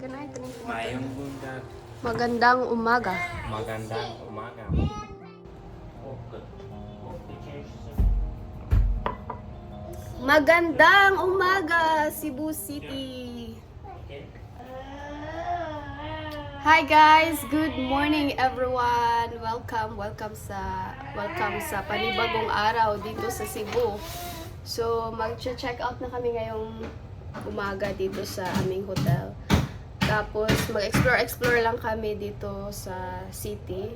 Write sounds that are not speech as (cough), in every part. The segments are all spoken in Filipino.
I drink water? Mayong bundag. Magandang umaga. Magandang umaga. Magandang umaga, Cebu City. Hi guys, good morning everyone. Welcome, welcome sa welcome sa panibagong araw dito sa Cebu. So, mag-check out na kami ngayong umaga dito sa aming hotel. Tapos, mag-explore-explore lang kami dito sa city.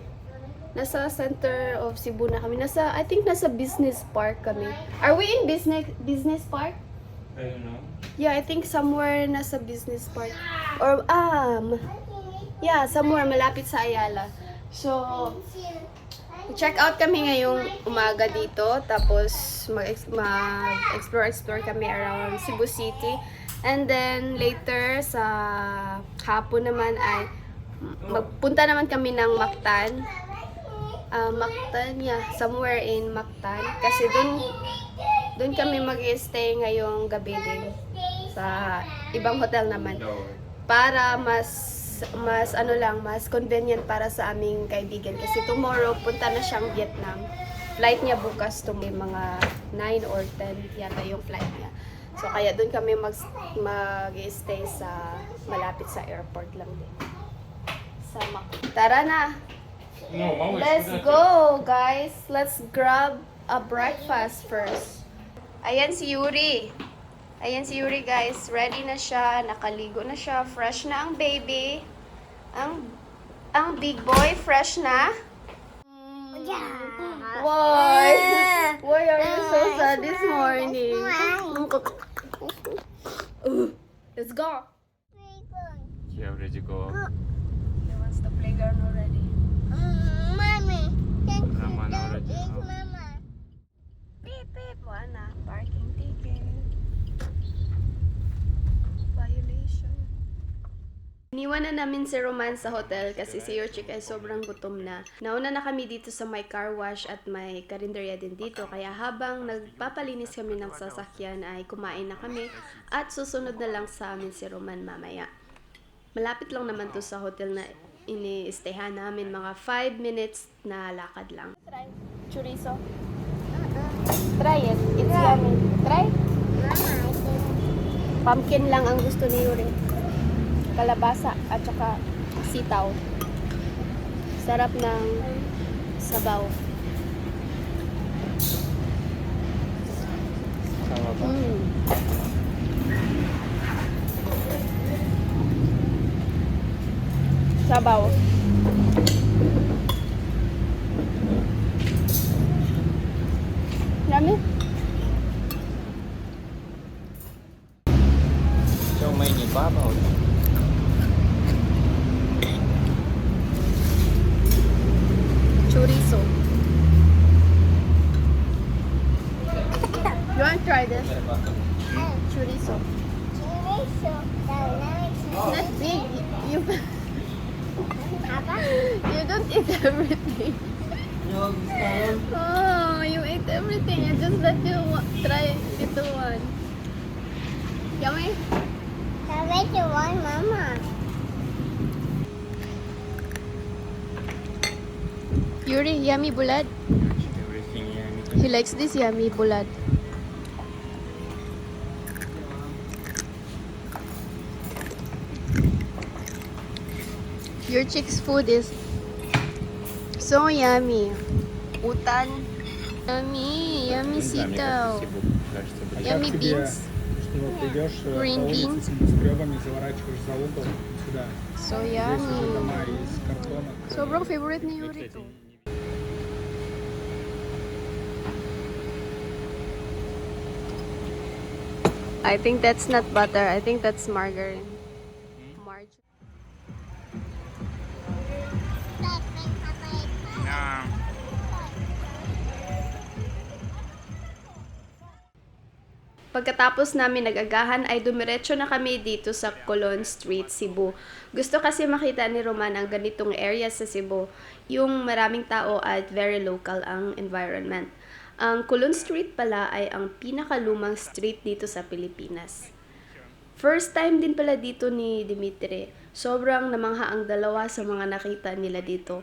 Nasa center of Cebu na kami. Nasa, I think nasa business park kami. Are we in business business park? I don't know. Yeah, I think somewhere nasa business park. Or, um, yeah, somewhere malapit sa Ayala. So, check out kami ngayong umaga dito. Tapos, mag-explore-explore kami around Cebu City. And then, later, sa hapon naman ay magpunta naman kami ng Mactan. Ah, Mactan, yeah. Somewhere in Mactan. Kasi dun, dun kami mag-stay ngayong gabi din. Sa ibang hotel naman. Para mas mas ano lang, mas convenient para sa aming kaibigan. Kasi tomorrow, punta na siyang Vietnam. Flight niya bukas to mga 9 or 10 yata yung flight niya. So kaya doon kami mag mag-stay sa malapit sa airport lang din. Sa Mac. Tara na. No, Let's go, guys. Let's grab a breakfast first. Ayan si Yuri. Ayan si Yuri, guys. Ready na siya. Nakaligo na siya. Fresh na ang baby. Ang ang big boy, fresh na. Why? (laughs) Why are you so sad this morning? Ooh, let's go. Playground. Yeah, ready to go. go. He wants the playground already. Mm, mommy, thank you. Raman Iniwan na namin si Roman sa hotel kasi si Yochik ay sobrang gutom na. Nauna na kami dito sa may car wash at may karinderya din dito. Kaya habang nagpapalinis kami ng sasakyan ay kumain na kami at susunod na lang sa amin si Roman mamaya. Malapit lang naman to sa hotel na ini-stayhan namin. Mga 5 minutes na lakad lang. Try. Chorizo. Try it. It's yummy. Try. Pumpkin lang ang gusto ni Yuri. Kalabasa at saka sitaw. Sarap ng sabaw. Tama ba? Mm. Sabaw. Yummy. Yuri, yummy bulad. Everything yummy. He likes this yummy bulad. Your chick's food is so yummy. Utan. Yummy, yummy sitaw. Yummy Как тебе, beans. что ты идешь э, Green по улице beans. с небоскребами, заворачиваешь за угол сюда. So Здесь уже дома yummy. из картона. Sobrang favorite ni Yuri to. I think that's not butter. I think that's margarine. Margarine. Pagkatapos namin nagagahan ay dumiretso na kami dito sa Colon Street, Cebu. Gusto kasi makita ni Roman ang ganitong area sa Cebu, yung maraming tao at very local ang environment. Ang Colon Street pala ay ang pinakalumang street dito sa Pilipinas. First time din pala dito ni Dimitri. Sobrang namangha ang dalawa sa mga nakita nila dito.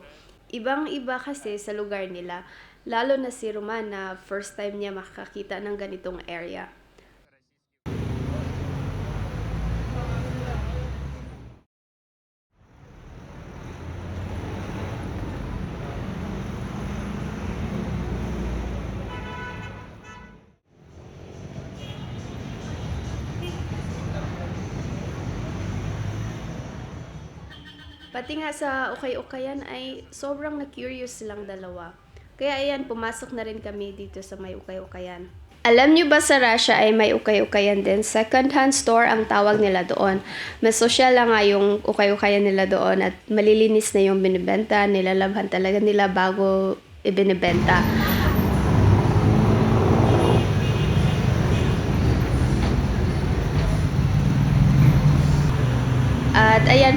Ibang-iba kasi sa lugar nila. Lalo na si Roman na first time niya makakita ng ganitong area. Pati nga sa ukay-ukayan ay sobrang na-curious silang dalawa. Kaya ayan, pumasok na rin kami dito sa may ukay-ukayan. Alam nyo ba sa Russia ay may ukay-ukayan din? Second-hand store ang tawag nila doon. Mas social lang nga yung ukay-ukayan nila doon at malilinis na yung binibenta. Nilalabhan talaga nila bago ibinibenta.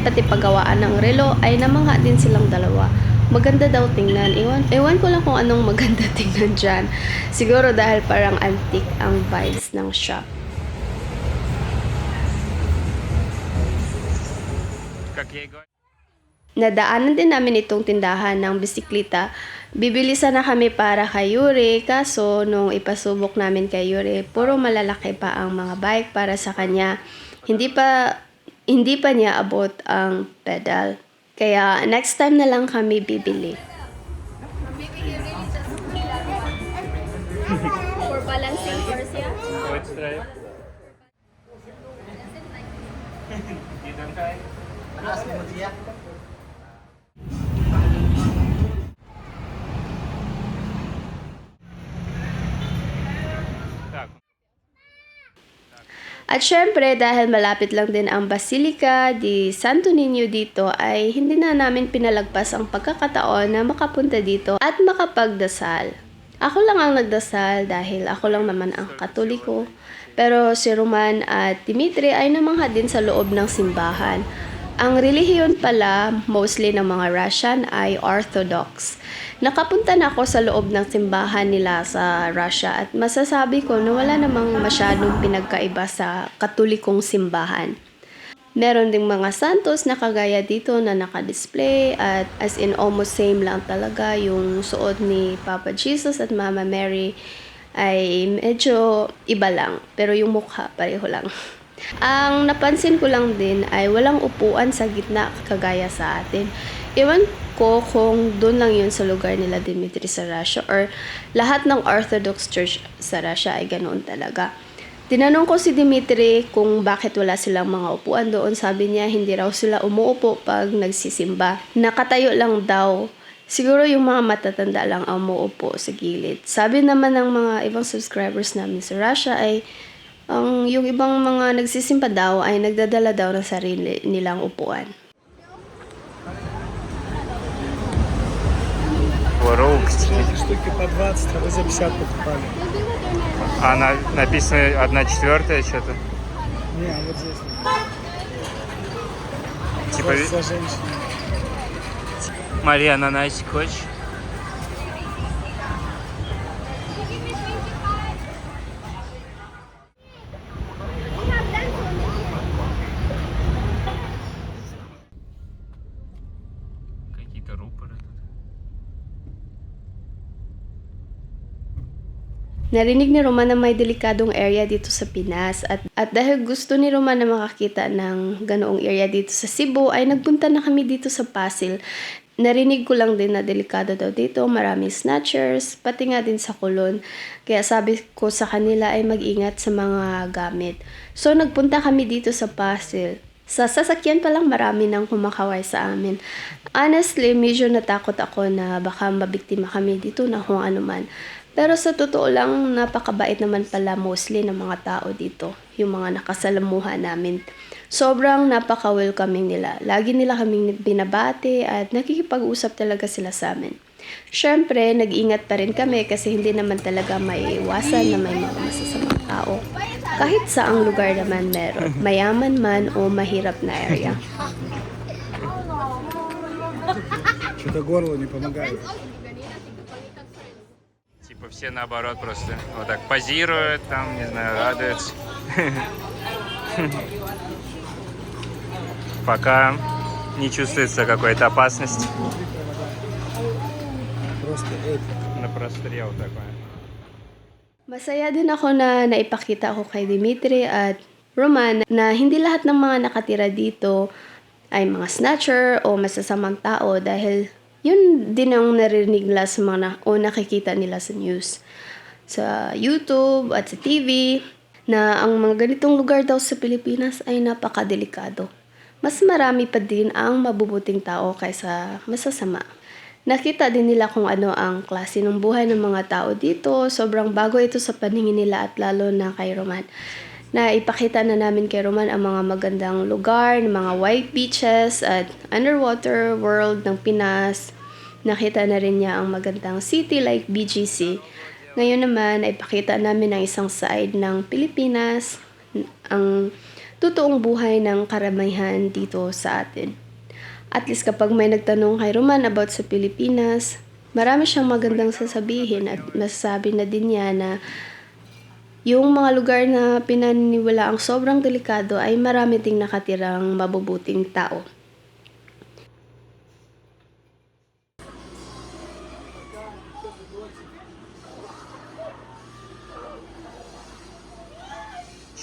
tagapagawaan ng relo ay namangha din silang dalawa. Maganda daw tingnan. Iwan, ewan ko lang kung anong maganda (laughs) tingnan dyan. Siguro dahil parang antique ang vibes ng shop. Nadaanan din namin itong tindahan ng bisiklita. Bibilisan na kami para kay Yuri, kaso nung ipasubok namin kay Yuri, puro malalaki pa ang mga bike para sa kanya. Hindi pa hindi pa niya abot ang pedal. Kaya next time na lang kami bibili. At syempre, dahil malapit lang din ang Basilica di Santo Niño dito, ay hindi na namin pinalagpas ang pagkakataon na makapunta dito at makapagdasal. Ako lang ang nagdasal dahil ako lang naman ang katoliko. Pero si Roman at Dimitri ay namangha din sa loob ng simbahan. Ang relihiyon pala, mostly ng mga Russian, ay Orthodox. Nakapunta na ako sa loob ng simbahan nila sa Russia at masasabi ko na wala namang masyadong pinagkaiba sa katolikong simbahan. Meron ding mga santos na kagaya dito na nakadisplay at as in almost same lang talaga yung suot ni Papa Jesus at Mama Mary ay medyo iba lang pero yung mukha pareho lang. (laughs) Ang napansin ko lang din ay walang upuan sa gitna kagaya sa atin. Iwan ko kung doon lang yun sa lugar nila Dimitri sa Russia or lahat ng Orthodox Church sa Russia ay ganoon talaga. Tinanong ko si Dimitri kung bakit wala silang mga upuan doon. Sabi niya hindi raw sila umuupo pag nagsisimba. Nakatayo lang daw. Siguro yung mga matatanda lang ang umuupo sa gilid. Sabi naman ng mga ibang subscribers namin sa Russia ay ang yung ibang mga nagsisimba daw ay nagdadala daw ng sarili nilang upuan. Воровка. Эти штуки по 20, а вы за 50 покупали. А на, написано 1 четвертая что-то. Не, а вот здесь. Типа, Вот за женщину. Мария, ананасик хочешь? Narinig ni Roman na may delikadong area dito sa Pinas at, at dahil gusto ni Roman na makakita ng ganoong area dito sa Cebu ay nagpunta na kami dito sa Pasil. Narinig ko lang din na delikado daw dito, maraming snatchers, pati nga din sa kulon. Kaya sabi ko sa kanila ay mag-ingat sa mga gamit. So nagpunta kami dito sa Pasil. Sa sasakyan pa lang marami nang kumakaway sa amin. Honestly, medyo natakot ako na baka mabiktima kami dito na kung ano man. Pero sa totoo lang, napakabait naman pala mostly ng mga tao dito. Yung mga nakasalamuhan namin. Sobrang napaka-welcoming nila. Lagi nila kaming binabati at nakikipag-usap talaga sila sa amin. Siyempre, nag-ingat pa rin kami kasi hindi naman talaga may iwasan na may mga masasamang tao. Kahit saang lugar naman meron, (laughs) mayaman man o mahirap na area. Что-то горло не помогает. Типа все наоборот просто вот так позируют, там, не знаю, радуются. Пока не чувствуется какой-то опасности. Внутри провода. Просто эпик. На прострел такой. Masaya din ako na naipakita ko kay Dimitri at Roman na hindi lahat ng mga nakatira dito ay mga snatcher o masasamang tao dahil yun din ang narinig nila sa mga na, o nakikita nila sa news. Sa YouTube at sa TV na ang mga ganitong lugar daw sa Pilipinas ay napakadelikado. Mas marami pa din ang mabubuting tao kaysa masasama. Nakita din nila kung ano ang klase ng buhay ng mga tao dito. Sobrang bago ito sa paningin nila at lalo na kay Roman. Na ipakita na namin kay Roman ang mga magandang lugar, ng mga white beaches at underwater world ng Pinas. Nakita na rin niya ang magandang city like BGC. Ngayon naman, ay namin ang isang side ng Pilipinas, ang totoong buhay ng karamihan dito sa atin. At least kapag may nagtanong kay Roman about sa Pilipinas, marami siyang magandang sasabihin at masasabi na din niya na yung mga lugar na pinaniniwala ang sobrang delikado ay marami ding nakatirang mabubuting tao.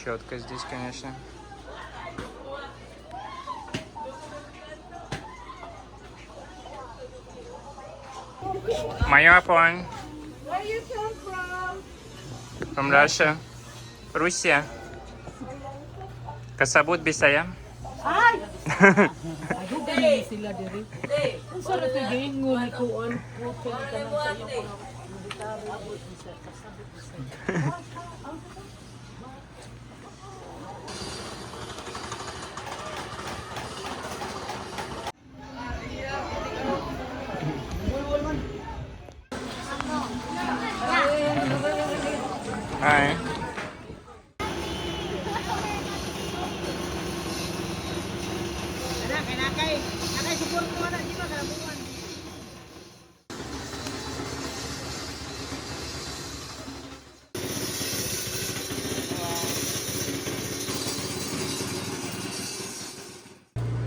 Четко здесь, конечно. Моя phone. Where you come from? From Russia. Russia. Kasabot Bisaya. Dugay sila (laughs) diri. Ang sarap yung gingon ko on po ka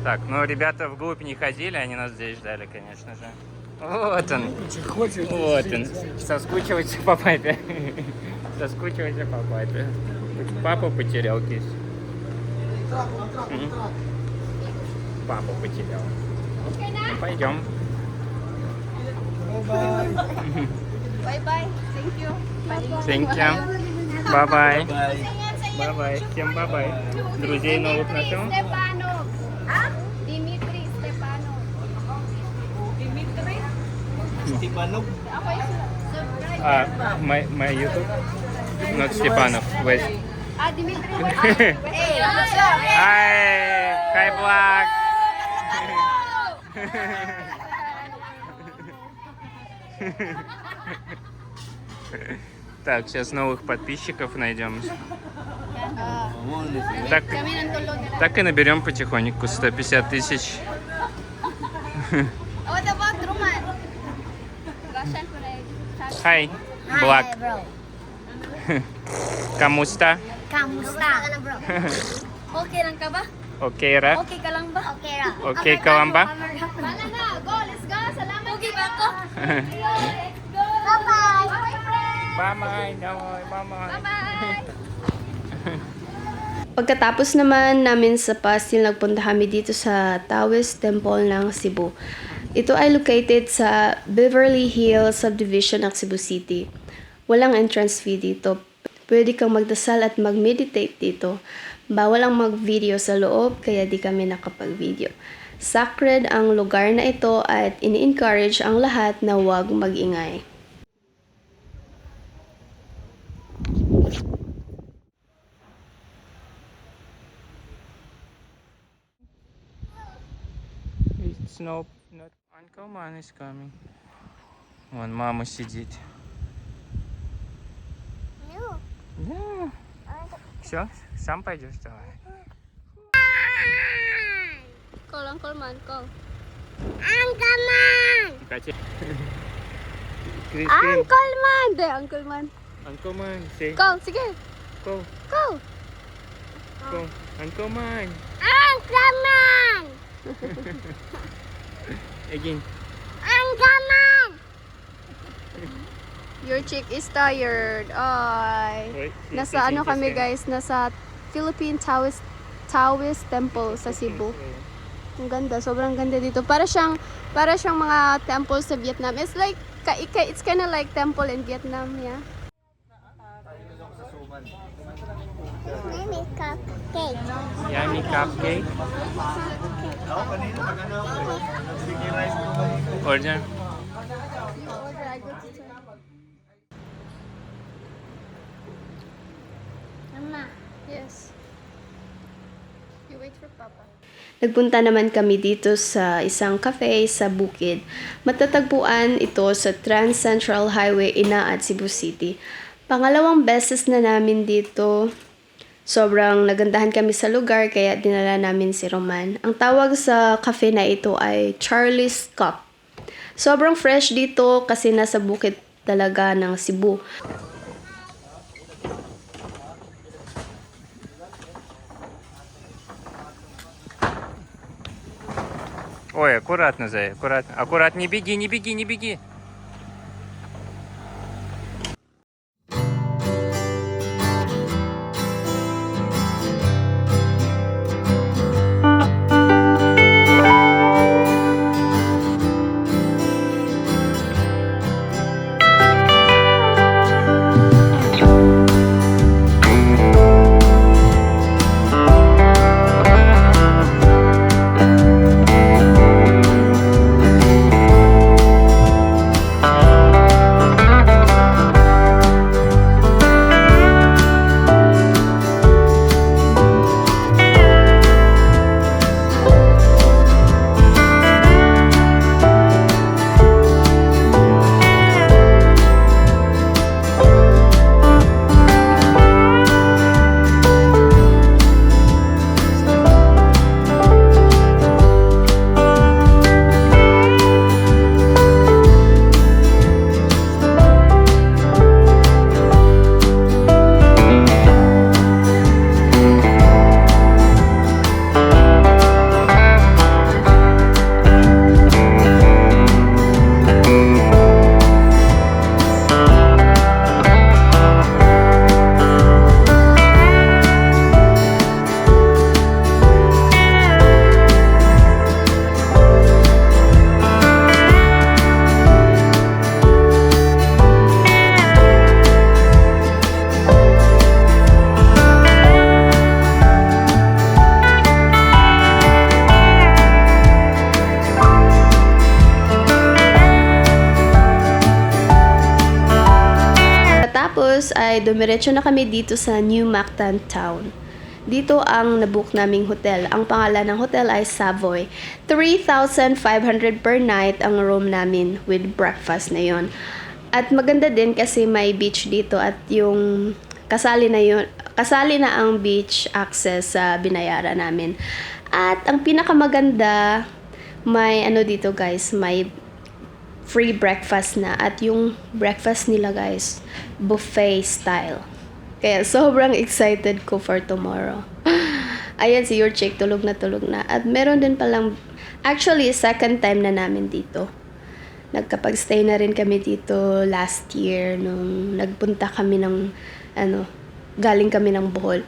Так, ну ребята вглубь не ходили, они нас здесь ждали, конечно же. Вот он. Хочешь? Вот он. Соскучивается по папе. (laughs) Соскучивается по папе. Папу потерял кис. М. Папу потерял. Ну, пойдем. Bye-bye. Thank you. Thank you. Bye-bye. Bye-bye. Всем бай-бай. Друзей новых нашел? Степанов. А, май, май YouTube? Not Степанов, West. А, Дмитрий Эй, хай благ! Так, сейчас новых подписчиков найдем. Так, так и наберем потихоньку 150 тысяч. Ko na eh. Hi, Black. bro. (laughs) Kamusta? Kamusta? bro? (laughs) Okay lang ka ba? Okay, ra? Okay ka lang ba? Okay ra. Okay ka lang ba? Mana na, go, let's go. Salamat. Okay ba (laughs) go. Bye-bye. Bye-bye. Bye-bye. Bye-bye. Pagkatapos naman namin sa Pastil, nagpunta kami dito sa Taoist Temple ng Cebu. Ito ay located sa Beverly Hills subdivision ng Cebu City. Walang entrance fee dito. Pwede kang magdasal at mag-meditate dito. Bawal ang mag-video sa loob, kaya di kami nakapag-video. Sacred ang lugar na ito at ini-encourage ang lahat na huwag mag-ingay. It's no, not Uncle Man is coming. Вон мама сидит. Да. Все, сам пойдешь давай. Call, Uncle Man, call. Катя. Крис, Uncle Man! De, Uncle Man. Uncle Man, say Call, sige. go, Call. go. Uncle Man. Again. Angkaman! Your chick is tired. Ay. Wait, Nasa ano kami guys, nasa Philippine Taoist Taoist Temple sa Cebu. Ang ganda, sobrang ganda dito. Para siyang para siyang mga temples sa Vietnam. It's like it's kind of like temple in Vietnam, yeah. Mami, cupcake. Yummy cupcake. Order. Mama. Yes. You wait for Papa. Nagpunta naman kami dito sa isang cafe sa Bukid. Matatagpuan ito sa Trans Central Highway Inaat, Cebu City. Pangalawang beses na namin dito. Sobrang nagandahan kami sa lugar kaya dinala namin si Roman. Ang tawag sa cafe na ito ay Charlie's Cup. Sobrang fresh dito kasi nasa bukid talaga ng Cebu. Ой, аккуратно, Зай, аккуратно. Аккуратно, не беги, не беги, не беги. Dumiretso na kami dito sa New Mactan Town. Dito ang nabook naming hotel. Ang pangalan ng hotel ay Savoy. 3,500 per night ang room namin with breakfast na yon. At maganda din kasi may beach dito at yung kasali na yun, kasali na ang beach access sa binayaran namin. At ang pinakamaganda, may ano dito guys, may free breakfast na at yung breakfast nila guys buffet style. Kaya sobrang excited ko for tomorrow. (laughs) Ayan si your chick tulog na tulog na. At meron din palang actually second time na namin dito. Nagkapag-stay na rin kami dito last year nung nagpunta kami ng ano galing kami ng Bohol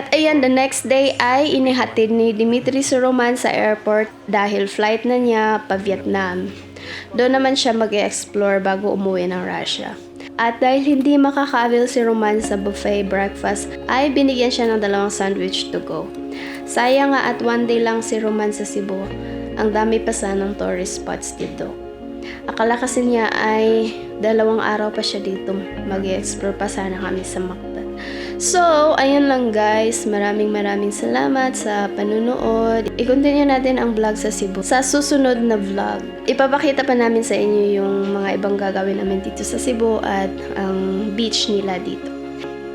At ayan, the next day ay inihatid ni Dimitri si Roman sa airport dahil flight na niya pa Vietnam. Doon naman siya mag explore bago umuwi ng Russia. At dahil hindi makaka-avail si Roman sa buffet breakfast, ay binigyan siya ng dalawang sandwich to go. Sayang nga at one day lang si Roman sa Cebu. Ang dami pa sanang tourist spots dito. Akala kasi niya ay dalawang araw pa siya dito. mag explore pa sana kami sa Mactan. So, ayun lang guys. Maraming maraming salamat sa panunood. I-continue natin ang vlog sa Cebu. Sa susunod na vlog, ipapakita pa namin sa inyo yung mga ibang gagawin namin dito sa Cebu at ang beach nila dito.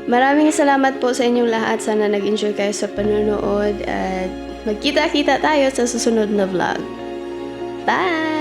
Maraming salamat po sa inyong lahat. Sana nag-enjoy kayo sa panunood at magkita-kita tayo sa susunod na vlog. Bye!